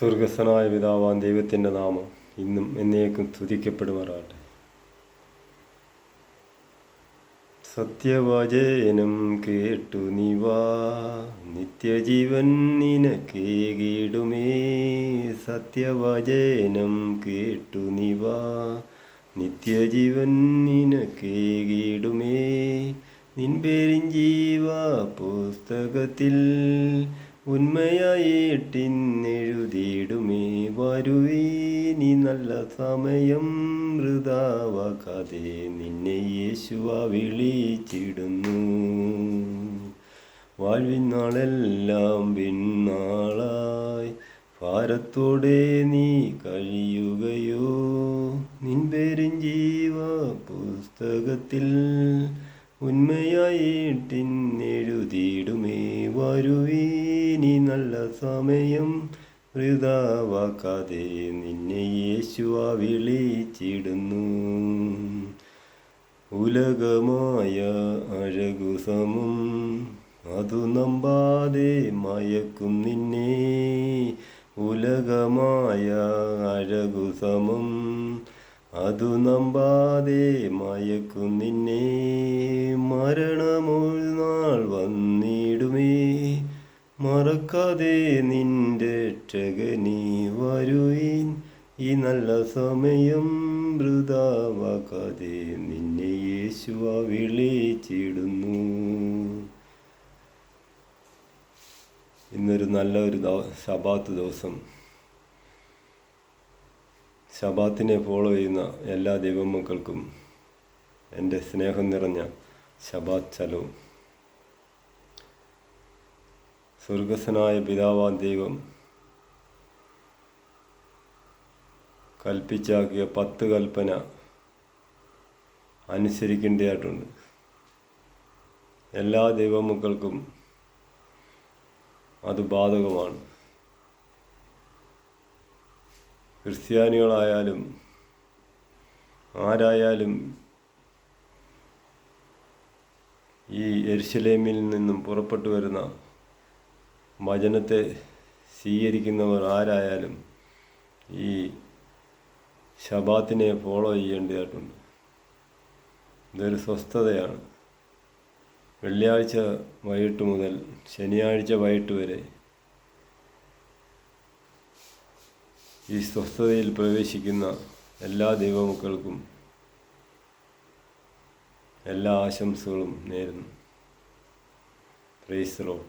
സ്വർഗസ്വനായ പിതാവാൻ ദൈവത്തിന്റെ നാമം ഇന്നും എന്നേക്കും തുതിക്കപ്പെടുമാറാട്ടെ സത്യവചനം കേട്ടു നിവാ നിത്യജീവൻ നിനക്കേകിടുമേ സത്യവചനം കേട്ടു നിവാ നിത്യജീവൻ നിനക്കേകിടുമേ നിൻ പേരിൻ ജീവ പുസ്തകത്തിൽ ഉന്മയായിട്ടിന്നെഴുതിയിടുമേ. വരുവീനി നല്ല സമയം മൃതാവാക്കാതെ നിന്നെ യേശുവ വിളിച്ചിടുന്നു. വാഴ്വിൻ നാളെല്ലാം പിന്നാളായി ഭാരത്തോടെ നീ കഴിയുകയോ? നിൻ പേരും ജീവ പുസ്തകത്തിൽ ഉന്മയായിട്ടിന്നെഴുതിയിടുമേ വരുവീനി നല്ല സമയം വൃതാവാക്കാതെ നിന്നെ യേശുവ വിളിച്ചിടുന്നു. ഉലകമായ അഴകു സമം അതു നമ്പാതെ മയക്കും നിന്നെ. ഉലകമായ അഴകു സമം അതു നമ്പാതെ മയക്കും നിന്നെ. മറക്കാതെ നിന്റെ നീ വരുവീൻ. ഈ നല്ല സമയം വൃതാവാക്കാതെ നിന്നെ യേശുവ വിളിച്ചിടുന്നു. ഇന്നൊരു നല്ല ഒരു ശബാത്ത് ദിവസം. ശബാത്തിനെ ഫോളോ ചെയ്യുന്ന എല്ലാ ദൈവമക്കൾക്കും എന്റെ സ്നേഹം നിറഞ്ഞ ശബാത്ത് ചലവും. സ്വർഗസ്വനായ പിതാവാൻ ദൈവം കൽപ്പിച്ചാക്കിയ പത്ത് കൽപ്പന അനുസരിക്കേണ്ടതായിട്ടുണ്ട്. എല്ലാ ദൈവമക്കൾക്കും അത് ബാധകമാണ്. ക്രിസ്ത്യാനികളായാലും ആരായാലും ഈ എരിശലേമിൽ നിന്നും പുറപ്പെട്ടു വരുന്ന വചനത്തെ സ്വീകരിക്കുന്നവർ ആരായാലും ഈ ശബാത്തിനെ ഫോളോ ചെയ്യേണ്ടതായിട്ടുണ്ട്. ഇതൊരു സ്വസ്ഥതയാണ്. വെള്ളിയാഴ്ച വൈകിട്ട് മുതൽ ശനിയാഴ്ച വൈകിട്ട് വരെ ഈ സ്വസ്ഥതയിൽ പ്രവേശിക്കുന്ന എല്ലാ ദൈവമക്കൾക്കും എല്ലാ ആശംസകളും നേരുന്നു. Price raw